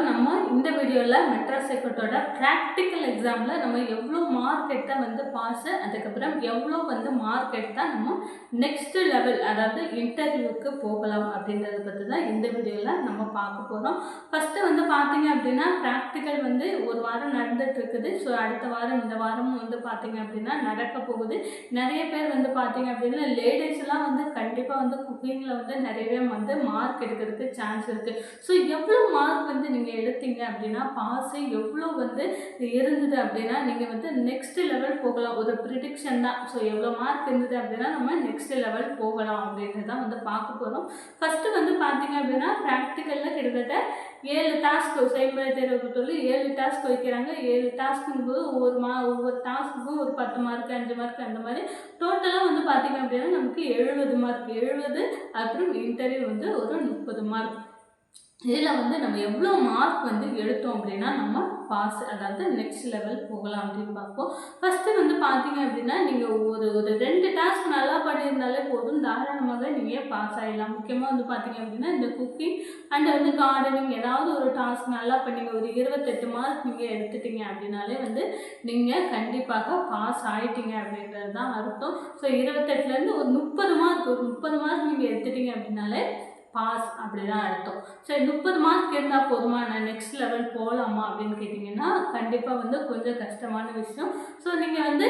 ನನ್ನ நம்ம இந்த வீடியோவில் மெட்ராஸ் ஹைகோர்ட்டோட ப்ராக்டிக்கல் எக்ஸாமில் நம்ம எவ்வளோ மார்க் எடுத்தால் வந்து பாஸு அதுக்கப்புறம் எவ்வளோ வந்து மார்க் எடுத்தால் நம்ம நெக்ஸ்ட்டு லெவல் அதாவது இன்டர்வியூக்கு போகலாம் அப்படின்றத பற்றி தான் இந்த வீடியோவில் நம்ம பார்க்க போகிறோம் ஃபஸ்ட்டு வந்து பார்த்தீங்க அப்படின்னா ப்ராக்டிக்கல் வந்து ஒரு வாரம் நடந்துகிட்ருக்குது ஸோ அடுத்த வாரம் இந்த வாரமும் வந்து பார்த்தீங்க அப்படின்னா நடக்க போகுது. நிறைய பேர் வந்து பார்த்தீங்க அப்படின்னா லேடிஸ்லாம் வந்து கண்டிப்பாக வந்து குக்கிங்கில் வந்து நிறையவே வந்து மார்க் எடுக்கிறதுக்கு சான்ஸ் இருக்குது ஸோ எவ்வளோ மார்க் வந்து நீங்கள் எடுத்து எடுத்தீங்க அப்படின்னா பாஸு எவ்வளோ வந்து இருந்தது அப்படின்னா நீங்கள் வந்து நெக்ஸ்ட் லெவல் போகலாம். ஒரு ப்ரிடிக்ஷன் தான். ஸோ எவ்வளோ மார்க் இருந்தது அப்படின்னா நம்ம நெக்ஸ்ட் லெவல் போகலாம் அப்படின்றது தான் வந்து பார்க்க போகிறோம் ஃபஸ்ட்டு வந்து பார்த்தீங்க அப்படின்னா ப்ராக்டிக்கலில் கிட்டத்தட்ட ஏழு டாஸ்க் செய்முறை தேர்வு சொல்லி ஏழு டாஸ்க் வைக்கிறாங்க. ஏழு டாஸ்க்குங்கும் போது ஒவ்வொரு மா ஒவ்வொரு டாஸ்க்குக்கும் ஒரு பத்து மார்க் அஞ்சு மார்க் அந்த மாதிரி. டோட்டலாக வந்து பார்த்தீங்க அப்படின்னா நமக்கு எழுபது மார்க் எழுபது அப்புறம் இன்டர்வியூ வந்து ஒரு முப்பது மார்க் இதில் வந்து நம்ம எவ்வளோ மார்க் வந்து எடுத்தோம் அப்படின்னா நம்ம பாஸ் அதாவது நெக்ஸ்ட் லெவல் போகலாம் அப்படின்னு பார்ப்போம். ஃபஸ்ட்டு வந்து பார்த்தீங்க அப்படின்னா நீங்கள் ஒரு ஒரு ரெண்டு டாஸ்க் நல்லா பண்ணியிருந்தாலே போதும். தாராளமாக நீங்கள் பாஸ் ஆகிடலாம் முக்கியமாக வந்து பார்த்தீங்க அப்படின்னா இந்த குக்கிங் அண்ட் வந்து கார்டனிங் ஏதாவது ஒரு டாஸ்க் நல்லா பண்ணிங்க ஒரு இருபத்தெட்டு மார்க் நீங்கள் எடுத்துட்டீங்க அப்படின்னாலே வந்து நீங்கள் கண்டிப்பாக பாஸ் ஆகிட்டீங்க அப்படின்றது தான் அர்த்தம். ஸோ இருபத்தெட்டுலேருந்து ஒரு முப்பது மார்க் ஒரு முப்பது மார்க் நீங்கள் எடுத்துட்டீங்க அப்படின்னாலே பாஸ் அப்படி தான் அர்த்தம் சரி முப்பது மார்க் இருந்தால் போதுமா? நான் நெக்ஸ்ட் லெவல் போகலாமா அப்படின்னு கேட்டிங்கன்னா கண்டிப்பாக வந்து கொஞ்சம் கஷ்டமான விஷயம். ஸோ நீங்கள் வந்து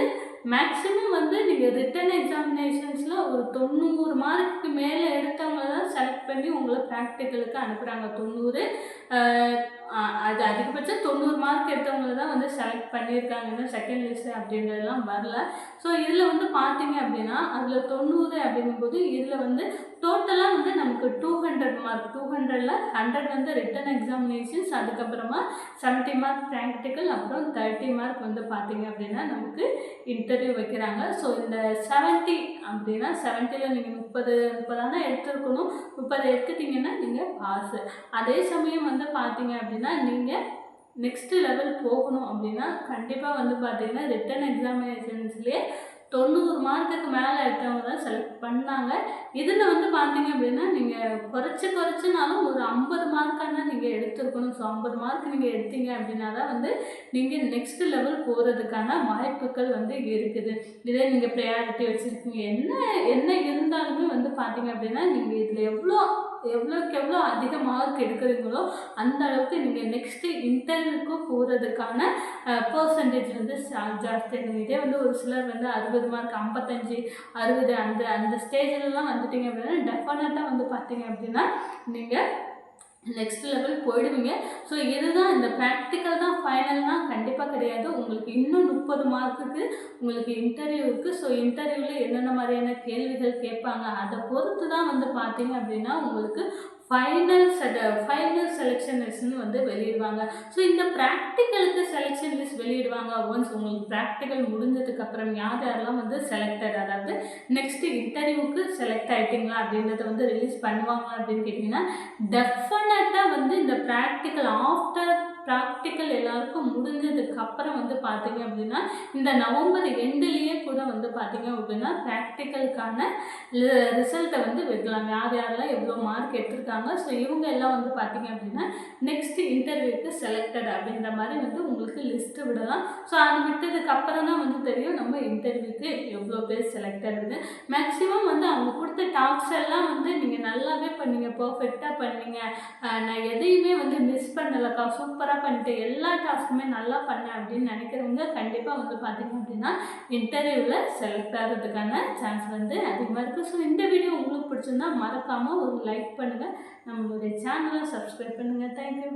மேக்ஸிமம் வந்து நீங்கள் ரிட்டன் எக்ஸாமினேஷன்ஸில் ஒரு தொண்ணூறு மார்க்கு மேலே எடுத்தவங்க தான் செலக்ட் பண்ணி உங்களை ப்ராக்டிக்கலுக்கு அனுப்புகிறாங்க தொண்ணூறு அது அதிகபட்சம் தொண்ணூறு மார்க் எடுத்தவங்களை தான் வந்து செலக்ட் பண்ணியிருக்காங்க. செகண்ட் லிஸ்ட்டு அப்படின்றதெல்லாம் வரல. ஸோ இதில் வந்து பார்த்தீங்க அப்படின்னா அதில் தொண்ணூறு அப்படிங்கும்போது இதில் வந்து டோட்டலாக வந்து நமக்கு டூ ஹண்ட்ரட் மார்க் டூ ஹண்ட்ரடில் ஹண்ட்ரட் வந்து ரிட்டன் எக்ஸாமினேஷன்ஸ் அதுக்கப்புறமா செவன்ட்டி மார்க் ப்ராக்டிக்கல் அப்புறம் தேர்ட்டி மார்க் வந்து பார்த்தீங்க அப்படின்னா நமக்கு இன்டர்வியூ வைக்கிறாங்க. ஸோ இந்த செவன்ட்டி அப்படின்னா செவன்ட்டியில் நீங்கள் முப்பது முப்பதானா எடுத்துருக்கணும். முப்பது எடுத்துட்டிங்கன்னா நீங்கள் பாஸு அதே சமயம் வந்து பார்த்தீங்க அப்படின்னா நீங்கள் நெக்ஸ்ட் லெவல் போகணும் அப்படின்னா கண்டிப்பாக வந்து பார்த்தீங்கன்னா ரிட்டன் எக்ஸாமினேஷன்ஸ்லேயே தொண்ணூறு மார்க்குக்கு மேலே எடுத்தவங்க தான் செலக்ட் பண்ணாங்க. இதில் வந்து பார்த்தீங்க அப்படின்னா நீங்கள் குறைச்சி குறைச்சினாலும் ஒரு ஐம்பது மார்க்கான நீங்கள் எடுத்துருக்கணும். ஸோ ஐம்பது மார்க் நீங்கள் எடுத்தீங்க அப்படின்னா தான் வந்து நீங்கள் நெக்ஸ்ட் லெவல் போகிறதுக்கான வாய்ப்புகள் வந்து இருக்குது. இதே நீங்கள் ப்ரையாரிட்டி வச்சுருக்கீங்க. என்ன என்ன இருந்தாலுமே வந்து பார்த்தீங்க அப்படின்னா நீங்கள் இதில் எவ்வளோ எவ்வளோக்கு எவ்வளோ அதிக மார்க் எடுக்கிறீங்களோ அந்த அளவுக்கு நீங்கள் நெக்ஸ்ட்டு இன்டர்வியூக்கு போகிறதுக்கான பர்சன்டேஜ் வந்து ஜாஸ்தி. இருக்கும் இதே வந்து ஒரு சிலர் வந்து அறுபது மார்க் ஐம்பத்தஞ்சு அறுபது அந்த அந்த ஸ்டேஜ்லலாம் வந்துட்டீங்க அப்படின்னா டெஃபினட்டாக வந்து பார்த்தீங்க அப்படின்னா நீங்கள் நெக்ஸ்ட் லெவல் போயிடுவீங்க. ஸோ இதுதான் இந்த ப்ராக்டிக்கல் தான் ஃபைனல்னால் கண்டிப்பாக கிடையாது. உங்களுக்கு இன்னும் முப்பது மார்க்குக்கு உங்களுக்கு இன்டர்வியூ இருக்குது ஸோ இன்டர்வியூவில் என்னென்ன மாதிரியான கேள்விகள் கேட்பாங்க அதை பொறுத்து தான் வந்து பார்த்தீங்க அப்படின்னா உங்களுக்கு ஃபைனல் செட ஃபைனல் செலெக்ஷன் லிஸ்ட்னு வந்து வெளியிடுவாங்க. ஸோ இந்த ப்ராக்டிக்கலுக்கு செலெக்ஷன் லிஸ்ட் வெளியிடுவாங்க ஒன்ஸ் உங்களுக்கு ப்ராக்டிக்கல் முடிஞ்சதுக்கப்புறம் யார் யாரெல்லாம் வந்து செலக்டட் அதாவது நெக்ஸ்ட்டு இன்டர்வியூக்கு செலக்ட் ஆகிட்டீங்களா அப்படின்றத வந்து ரிலீஸ் பண்ணுவாங்க அப்படின்னு கேட்டிங்கன்னா டெஃபினட்டாக வந்து இந்த ப்ராக்டிக்கல் ஆஃப்டர் ப்ராக்டிக்கல் எல்லாருக்கும் முடிஞ்சதுக்கு அப்புறம் வந்து பார்த்தீங்க அப்படின்னா இந்த நவம்பர் எண்டில் பார்த்தீங்க அப்படின்னா ப்ராக்டிக்கலுக்கான ரிசல்ட்டை வந்து வைக்கலாம். யார் யாரெல்லாம் எவ்வளோ மார்க் எடுத்திருக்காங்க? ஸோ இவங்க எல்லாம் வந்து பார்த்தீங்க அப்படின்னா நெக்ஸ்ட் இன்டர்வியூக்கு செலக்டட் அப்படின்ற மாதிரி வந்து உங்களுக்கு லிஸ்ட்டு விடலாம். ஸோ அது விட்டதுக்கு அப்புறம் தான் வந்து தெரியும் நம்ம இன்டர்வியூக்கு எவ்வளோ பேர் செலக்ட் ஆகுது மேக்ஸிமம் வந்து அவங்க கொடுத்த டாக்ஸ் எல்லாம் வந்து நீங்கள் நல்லாவே பண்ணீங்க பர்ஃபெக்டாக பண்ணீங்க. நான் எதையுமே வந்து மிஸ் பண்ணலக்கா. சூப்பராக பண்ணிட்டு எல்லா டாஸ்க்குமே நல்லா பண்ணேன் அப்படின்னு நினைக்கிறவங்க கண்டிப்பாக வந்து பார்த்திங்க அப்படின்னா இன்டர்வியூவில் செலக்ட் ஆகிறதுக்கான சான்ஸ் வந்து அதிகமாக இருக்குது ஸோ இந்த வீடியோ உங்களுக்கு பிடிச்சிருந்தா மறக்காமல் ஒரு லைக் பண்ணுங்கள் நம்மளுடைய சேனலை சப்ஸ்கிரைப் பண்ணுங்கள் தேங்க்யூ